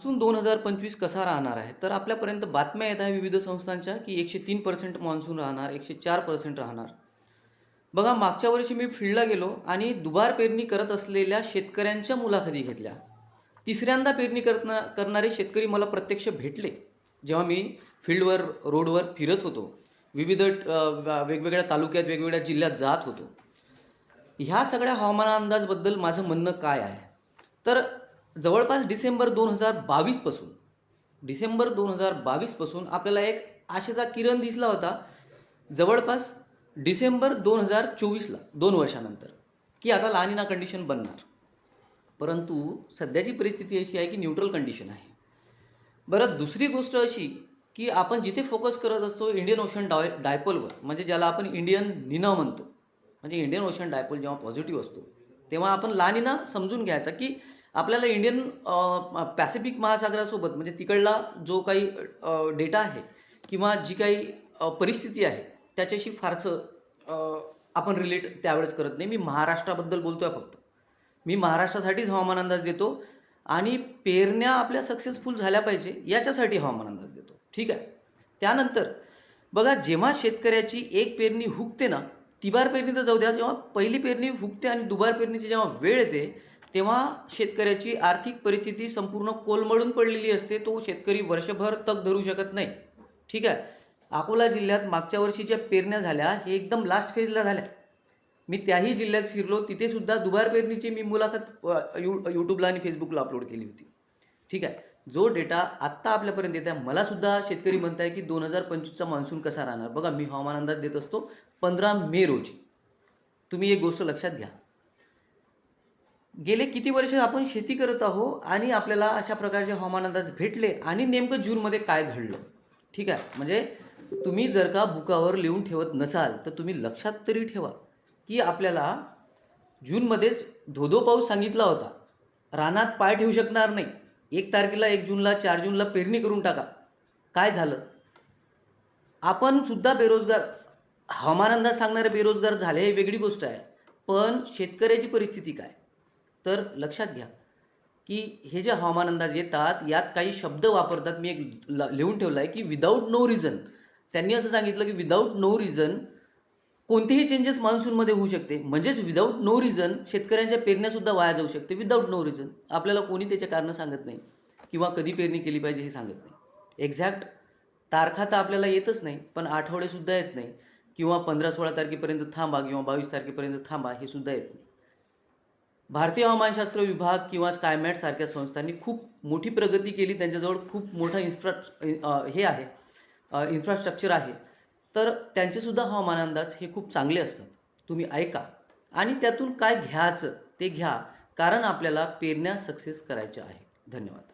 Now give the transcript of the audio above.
Monsoon दोन हजार पंचवीस कसा राहणार आहे? तर आपल्यापर्यंत बातम्या येत आहे विविध संस्थांच्या की एकशे तीन पर्सेंट मान्सून राहणार एकशे चार पर्सेंट राहणार. बघा मागच्या वर्षी मी फील्डला गेलो आणि दुबार पेरणी करत असलेल्या शेतकऱ्यांच्या मुलाखती घेतल्या. तिसऱ्यांदा पेरणी करना करणारे शेतकरी मला प्रत्यक्ष भेटले. जेव्हा मी फील्डवर रोडवर फिरत होतो. विविध वेगवेगळ्या तालुक्यात वेगवेगळ्या जिल्ह्यात जात होतो. ह्या सगळ्या हवामान अंदाजबद्दल माझं म्हणणं काय आहे? तर जवळपास डिसेंबर दोन हजार बावीसपासून डिसेंबर दोन हजार बावीसपासून आपल्याला एक आशेचा किरण दिसला होता. जवळपास डिसेंबर दोन हजार चोवीसला दोन वर्षानंतर की आता लानिना कंडिशन बनणार. परंतु सध्याची परिस्थिती अशी आहे की न्यूट्रल कंडिशन आहे. बरं दुसरी गोष्ट अशी की आपण जिथे फोकस करत असतो इंडियन ओशन डाय डायपोलवर म्हणजे ज्याला आपण इंडियन निना म्हणतो. म्हणजे इंडियन ओशन डायपोल जेव्हा पॉझिटिव्ह असतो तेव्हा आपण लानिना समजून घ्यायचा की आपल्याला इंडियन पॅसिफिक महासागरासोबत म्हणजे तिकडला जो काही डेटा आहे किंवा जी काही परिस्थिती आहे त्याच्याशी फारसं आपण रिलेट त्यावेळेस करत नाही. मी महाराष्ट्राबद्दल बोलतो आहे फक्त. मी महाराष्ट्रासाठीच हवामान अंदाज देतो आणि पेरण्या आपल्या सक्सेसफुल झाल्या पाहिजे याच्यासाठी हवामान अंदाज देतो. ठीक आहे? त्यानंतर बघा जेव्हा शेतकऱ्याची एक पेरणी हुकते ना तिबार पेरणी तर जाऊ द्या जेव्हा पहिली पेरणी हुकते आणि दुबार पेरणीची जेव्हा वेळ येते तेव्हा शेतकऱ्याची आर्थिक परिस्थिती संपूर्ण कोलमडून पडलेली असते. तो शेतकरी वर्षभर तग धरू शकत नाही. ठीक आहे? अकोला जिल्ह्यात मागच्या वर्षी ज्या पेरण्या झाल्या हे एकदम लास्ट फेजला झाल्या. मी त्याही जिल्ह्यात फिरलो. तिथेसुद्धा दुबार पेरणीची मी मुलाखत यू यूट्यूबला आणि फेसबुकला अपलोड केली होती. ठीक आहे? जो डेटा आत्ता आपल्यापर्यंत येत आहे मलासुद्धा शेतकरी म्हणत आहे की दोन हजार पंचवीसचा मान्सून कसा राहणार? बघा मी हवामान अंदाज देत असतो पंधरा मे रोजी. तुम्ही एक गोष्ट लक्षात घ्या. गेले किती वर्ष आपण शेती करत आहो आणि आपल्याला अशा प्रकारचे हवामान अंदाज भेटले आणि नेमकं जूनमध्ये काय घडलं? ठीक आहे. म्हणजे तुम्ही जर का बुकावर लिहून ठेवत नसाल तर तुम्ही लक्षात तरी ठेवा की आपल्याला जूनमध्येच धोधो पाऊस सांगितला होता. रानात पाय ठेवू शकणार नाही. एक तारखेला एक जूनला चार जूनला पेरणी करून टाका. काय झालं? आपण सुद्धा बेरोजगार. हवामान अंदाज सांगणारे बेरोजगार झाले हे वेगळी गोष्ट आहे. पण शेतकऱ्याची परिस्थिती काय? तर लक्षात घ्या की हे जे हवामान अंदाज येतात यात काही शब्द वापरतात. मी एक ल- लिहून ठेवला आहे की विदाऊट नो रिझन त्यांनी असं सांगितलं की विदाऊट नो रिझन कोणतेही चेंजेस मान्सूनमध्ये होऊ शकते. म्हणजेच विदाऊट नो रिझन शेतकऱ्यांच्या पेरण्यासुद्धा वाया जाऊ शकते. विदाऊट नो रिझन आपल्याला कोणी त्याचे कारणं सांगत नाही किंवा कधी पेरणी केली पाहिजे हे सांगत नाही. एक्झॅक्ट तारखा तर आपल्याला येतच नाही पण आठवडेसुद्धा येत नाही किंवा पंधरा सोळा तारखेपर्यंत थांबा किंवा बावीस तारखेपर्यंत थांबा हे सुद्धा येत नाही. भारतीय हवामानशास्त्र विभाग किंवा स्कायमॅट सारख्या संस्थांनी खूप मोठी प्रगती केली. त्यांच्याजवळ खूप मोठं इन्फ्रा हे आहे. इन्फ्रास्ट्रक्चर आहे. तर त्यांचेसुद्धा हवामान अंदाज हे खूप चांगले असतात. तुम्ही ऐका. आणि त्यातून काय घ्यायचं ते घ्या. कारण आपल्याला पेरण्या सक्सेस करायच्या आहे. धन्यवाद.